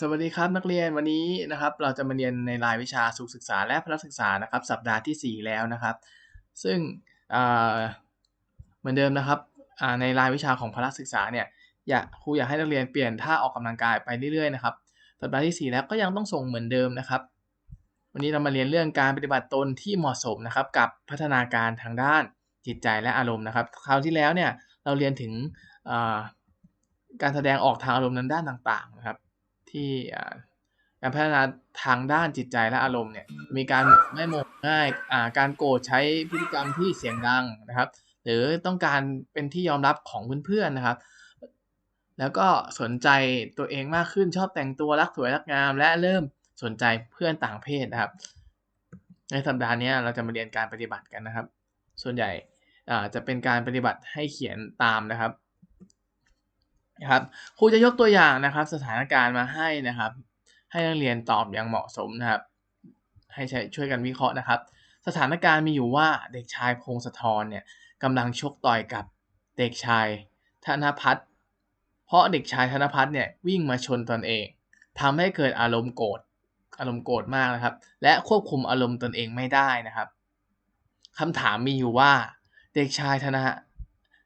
สวัสดีครับนักเรียนวันนี้นะครับ เราจะมาเรียนในรายวิชาสุขศึกษาและพละศึกษานะครับ สัปดาห์ที่ 4 แล้วนะครับ ซึ่งเหมือนเดิมนะครับในรายวิชาของพละศึกษาเนี่ยอยากครูอยากให้นักเรียนเปลี่ยนท่าออกกำลังกายไปเรื่อยๆนะครับสัปดาห์ที่ 4 แล้วก็ยังต้องส่งเหมือนเดิมนะครับ วันนี้เรามาเรียนเรื่องการปฏิบัติตนที่เหมาะสมนะครับ กับพัฒนาการทางด้านจิตใจและอารมณ์นะครับ คราวที่แล้วเนี่ยเราเรียนถึงการแสดงออกทางอารมณ์ในด้านต่างๆนะครับ ที่การพัฒนาทางด้านจิตใจและอารมณ์เนี่ยมีการไม่โมโหง่ายการโกรธใช้พฤติกรรมที่เสียงดังนะครับ หรือต้องการเป็นที่ยอมรับของเพื่อนๆนะครับ แล้วก็สนใจตัวเองมากขึ้นชอบแต่งตัวรักสวยรักงาม และเริ่มสนใจเพื่อนต่างเพศนะครับ ในสัปดาห์นี้เราจะมาเรียนการปฏิบัติกันนะครับ ส่วนใหญ่จะเป็นการปฏิบัติให้เขียนตามนะครับ นะครับครูจะยกตัวอย่างนะครับ สถานการณ์มาให้นะครับ ให้นักเรียนตอบอย่างเหมาะสมนะครับ ให้ใช้ช่วยกันวิเคราะห์นะครับ สถานการณ์มีอยู่ว่าเด็กชายพงศธรเนี่ยกำลังชกต่อยกับเด็กชายธนพัฒน์เพราะเด็กชายธนพัฒน์เนี่ยวิ่งมาชนตนเองทำให้เกิดอารมณ์โกรธอารมณ์โกรธมากนะครับ และควบคุมอารมณ์ตนเองไม่ได้นะครับคำถามมีอยู่ว่า เด็กชายธน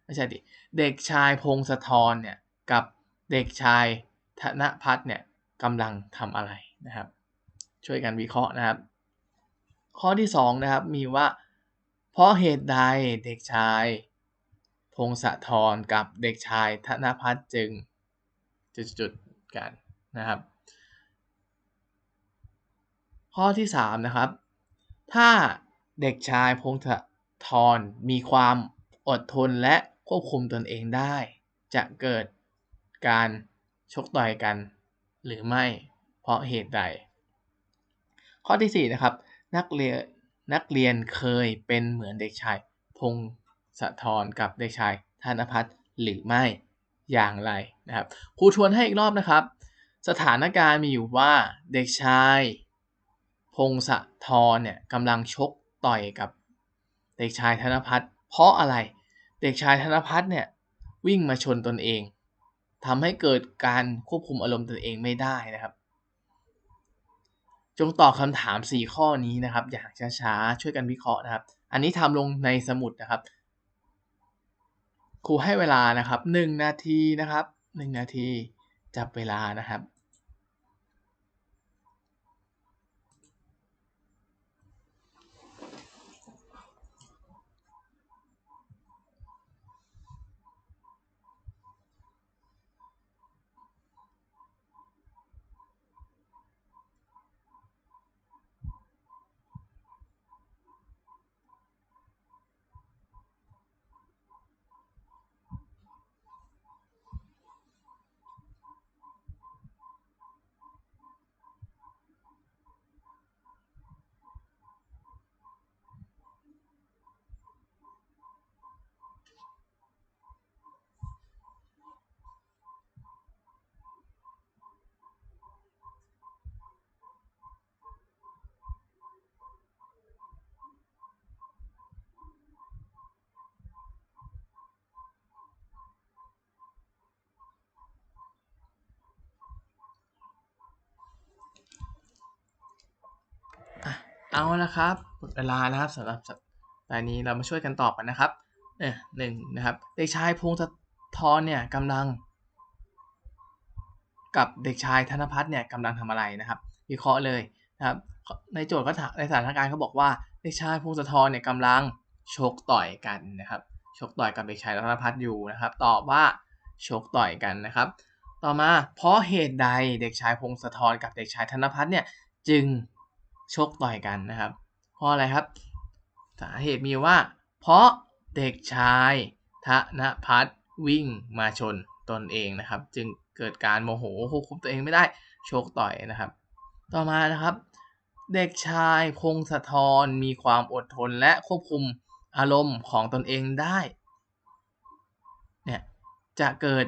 ไม่ใช่ดิเด็กชายพงศธรเนี่ย กับเด็กชายธนพัฒน์เนี่ยกำลังทำอะไรนะครับ ช่วยกันวิเคราะห์นะครับ ข้อที่สองนะครับมีว่า เพราะเหตุใดเด็กชาย พงศธรกับเด็กชายธนพัฒน์จึงจุดๆกันนะครับ ข้อที่สามนะครับ ถ้าเด็กชายพงศธรมีความอดทนและควบคุมตนเองได้ จะเกิด การชกต่อยกัน หรือไม่เพราะเหตุใด ข้อที่4นะครับนักเรียนนักเรียนเคยเป็นเหมือนเด็กชาย พงศธรกับเด็กชายธนพัฒน์หรือไม่อย่างไรนะครับครูทวนให้อีกรอบนะครับ สถานการณ์มีอยู่ว่าเด็กชาย พงศธรเนี่ยกำลังชกต่อยกับเด็กชายธนพัฒน์เพราะอะไร เด็กชายธนพัฒน์เนี่ยวิ่งมาชนตนเอง ทำให้เกิดการควบคุมอารมณ์ตนเองไม่ได้นะครับ จงตอบคำถาม 4 ข้อนี้นะครับ อย่างช้าๆ ช่วยกันวิเคราะห์นะครับ อันนี้ทำลงในสมุดนะครับ ครูให้เวลานะครับ 1 นาทีนะครับ 1 นาทีจับเวลานะครับ เอาละครับหมดเวลานะครับสำหรับสัปดาห์นี้เรามาช่วยกันตอบกันนะครับเออหนึ่งนะครับ เด็กชายพงศธรเนี่ยกำลัง กับเด็กชายธนพัฒน์เนี่ยกำลังทำอะไรนะครับ วิเคราะห์เลยนะครับ ในโจทย์ก็ในสถานการณ์เขาบอกว่าเด็กชายพงศธรเนี่ยกำลังชกต่อยกันนะครับชกต่อยกับเด็กชายธนพัฒน์อยู่นะครับ ตอบว่าชกต่อยกันนะครับ ต่อมาเพราะเหตุใดเด็กชายพงศธรกับเด็กชายธนพัฒน์เนี่ยจึง ชกต่อยกันนะครับ เพราะอะไรครับ สาเหตุมีว่า เพราะเด็กชายธนพัฒน์วิ่งมาชนตนเองนะครับ จึงเกิดการโมโหควบคุมตัวเองไม่ได้โชกต่อยนะครับ ต่อมานะครับ เด็กชายพงศธรมีความอดทนและควบคุมอารมณ์ของตนเองได้เนี่ยจะเกิด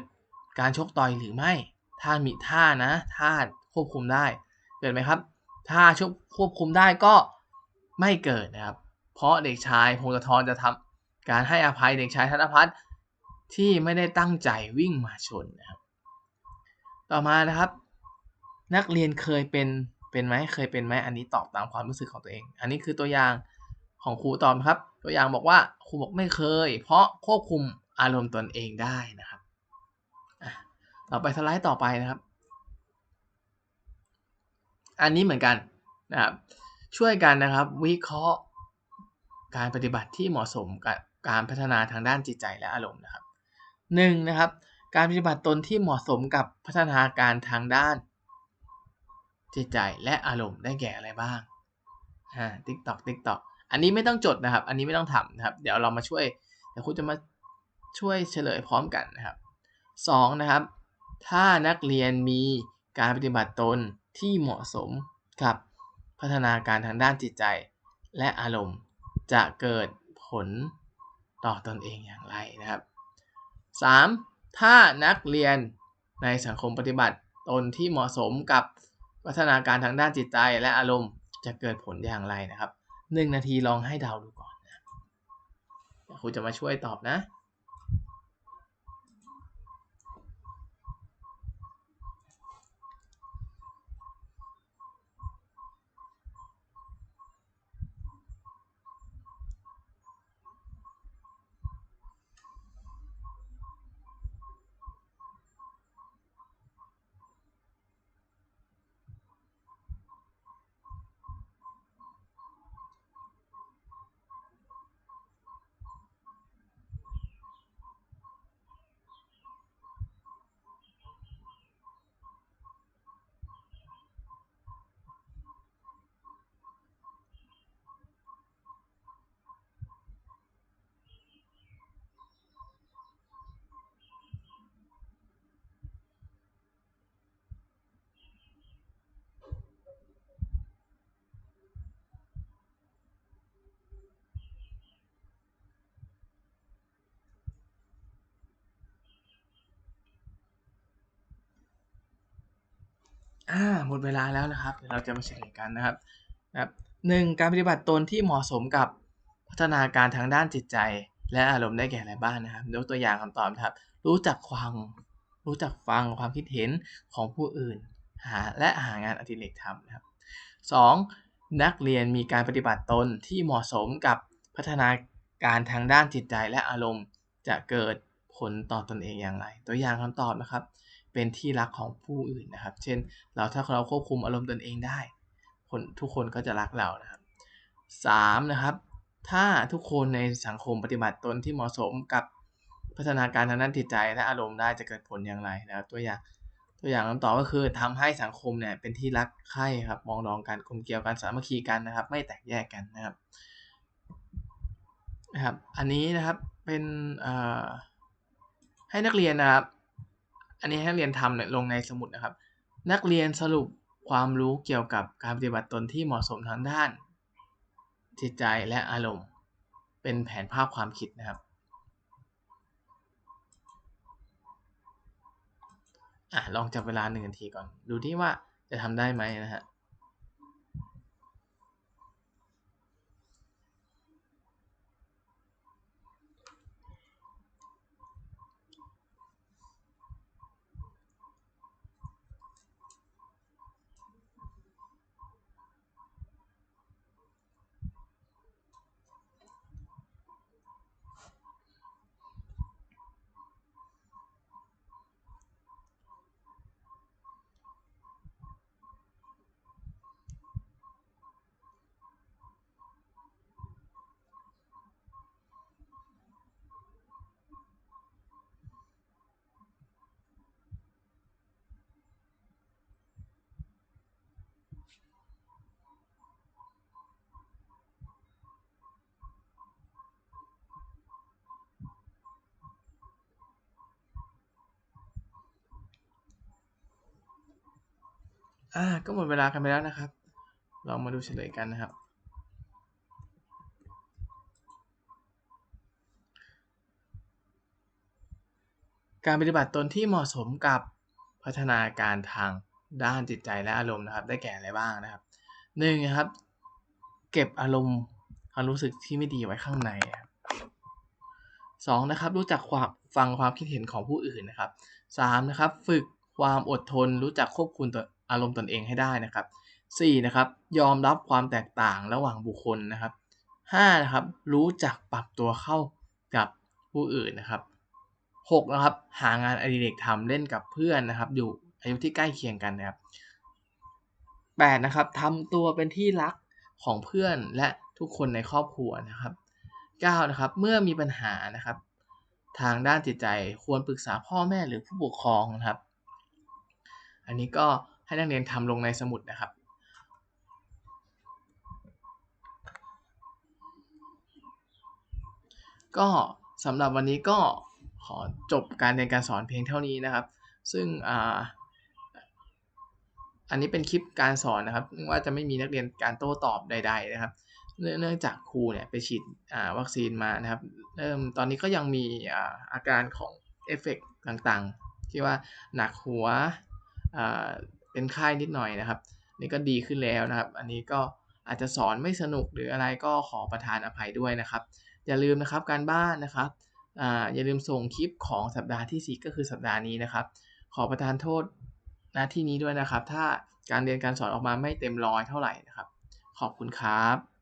การชกต่อยหรือไม่ ถ้ามีท่านะท่าควบคุมได้ เกิดไหมครับ ถ้าชุบควบคุมได้ก็ไม่เกิดนะครับ เพราะเด็กชายพงศธรจะทำการให้อภัยเด็กชายธนพัฒน์ที่ไม่ได้ตั้งใจวิ่งมาชนนะครับ ต่อมานะครับ นักเรียนเคยเป็นเป็นไหมเคยเป็นไหมอันนี้ตอบตามความรู้สึกของตัวเอง อันนี้คือตัวอย่างของครูตอบครับ ตัวอย่างบอกว่าครูบอกไม่เคย เพราะควบคุมอารมณ์ตนเองได้นะครับต่อไปสไลด์ต่อไปนะครับ อันนี้เหมือนกันนะครับช่วยกันนะครับวิเคราะห์การปฏิบัติที่เหมาะสมกับการพัฒนาทางด้านจิตใจและอารมณ์นะครับหนึ่งนะครับ การปฏิบัติตนที่เหมาะสมกับพัฒนาการทางด้าน จิตใจและอารมณ์ได้แก่อะไรบ้างอ่าติ๊กตอกติ๊กตอกอันนี้ไม่ต้องจดนะครับ อันนี้ไม่ต้องทำนะครับ เดี๋ยวเรามาช่วยเดี๋ยวครูจะมาช่วยเฉลยพร้อมกันนะครับสองนะครับ ถ้านักเรียนมีการปฏิบัติตน ที่เหมาะสมกับพัฒนาการทางด้านจิตใจและอารมณ์จะเกิดผลต่อตอนเองอย่างไรนะครับ 3. ถ้านักเรียนในสังคมปฏิบัติตนที่เหมาะสมกับพัฒนาการทางด้านจิตใจและอารมณ์จะเกิดผลอย่างไรนะครับหนึ่งนาทีลองให้เดาดูก่อนนะครูจะมาช่วยตอบนะ อ่าหมดเวลาแล้วนะครับเดี๋ยวเราจะมาเฉลยกันนะครับนะครับหนึ่งการปฏิบัติตนที่เหมาะสมกับพัฒนาการทางด้านจิตใจ และอารมณ์ได้แก่อะไรบ้างนะครับยกตัวอย่างคำตอบนะครับ รู้จักฟังรู้จักฟังความคิดเห็นของผู้อื่นหาและหางานอดิเรกทำนะครับสองนักเรียนมีการปฏิบัติตนที่เหมาะสมกับพัฒนาการทางด้านจิตใจและอารมณ์ จะเกิดผลต่อตอนเองอย่างไร ตัวอย่างคำตอบนะครับ เป็นที่รักของผู้อื่นนะครับ เช่น เราถ้าเราควบคุมอารมณ์ตนเองได้ คนทุกคนก็จะรักเรานะครับ 3. นะครับ ถ้าทุกคนในสังคมปฏิบัติตนที่เหมาะสมกับพัฒนาการทางด้านจิตใจและอารมณ์ได้จะเกิดผลอย่างไรนะครับ ตัวอย่างตัวอย่างคำตอบก็คือทำให้สังคมเนี่ยเป็นที่รักใคร่ครับมองดองกันกลมเกลียวกันสามัคคีกันนะครับ ไม่แตกแยกกันนะครับนะครับ อันนี้นะครับเป็นให้นักเรียนนะครับ อันนี้ให้เรียนทำเนี่ยลงในสมุดนะครับ นักเรียนสรุปความรู้เกี่ยวกับการปฏิบัติตนที่เหมาะสมทางด้าน จิตใจและอารมณ์ เป็นแผนภาพความคิดนะครับอะลองจับเวลาหนึ่งนาทีก่อน ดูที่ว่าจะทำได้ไหมนะฮะ อ่า ก็หมดเวลากันไปแล้วนะครับลองมาดูเฉลยกันนะครับ การปฏิบัติตนที่เหมาะสมกับพัฒนาการทางด้านจิตใจและอารมณ์นะครับ ได้แก่อะไรบ้างนะครับหนึ่งนะครับ เก็บอารมณ์ความรู้สึกที่ไม่ดีไว้ข้างในสองนะครับ รู้จักความฟังความคิดเห็นของผู้อื่นนะครับสามนะครับ ฝึกความอดทน รู้จักควบคุมตัว อารมณ์ตนเองให้ได้นะครับ 4. นะครับยอมรับความแตกต่างระหว่างบุคคลนะครับ 5. นะครับรู้จักปรับตัวเข้ากับผู้อื่นนะครับ 6. นะครับหางานอดิเรกทำเล่นกับเพื่อนนะครับ อยู่อายุที่ใกล้เคียงกันนะครับ 8. นะครับทำตัวเป็นที่รักของเพื่อนและทุกคนในครอบครัวนะครับ 9. นะครับเมื่อมีปัญหานะครับ ทางด้านจิตใจควรปรึกษาพ่อแม่หรือผู้ปกครองนะครับ อันนี้ก็ ให้นักเรียนทำลงในสมุดนะครับ ก็สำหรับวันนี้ก็ขอจบการเรียนการสอนเพียงเท่านี้นะครับ ซึ่งอ่าอันนี้เป็นคลิปการสอนนะครับว่าจะไม่มีนักเรียนการโต้ตอบใด ๆ นะครับ เนื่องจากครูเนี่ยไปฉีดวัคซีนมานะครับ เริ่มตอนนี้ก็ยังมีอาการของเอฟเฟกต่างๆ ที่ว่าหนักหัว เป็นไข้นิดหน่อยนะครับ นี่ก็ดีขึ้นแล้วนะครับ อันนี้ก็อาจจะสอนไม่สนุกหรืออะไรก็ขอประทานอภัยด้วยนะครับ อย่าลืมนะครับการบ้านนะครับออย่าลืมส่งคลิปของสัปดาห์ที่ 4 ก็คือสัปดาห์นี้นะครับ ขอประทานโทษหน้าที่นี้ด้วยนะครับ ถ้าการเรียนการสอนออกมาไม่เต็มร้อยเท่าไหร่นะครับ ขอบคุณครับ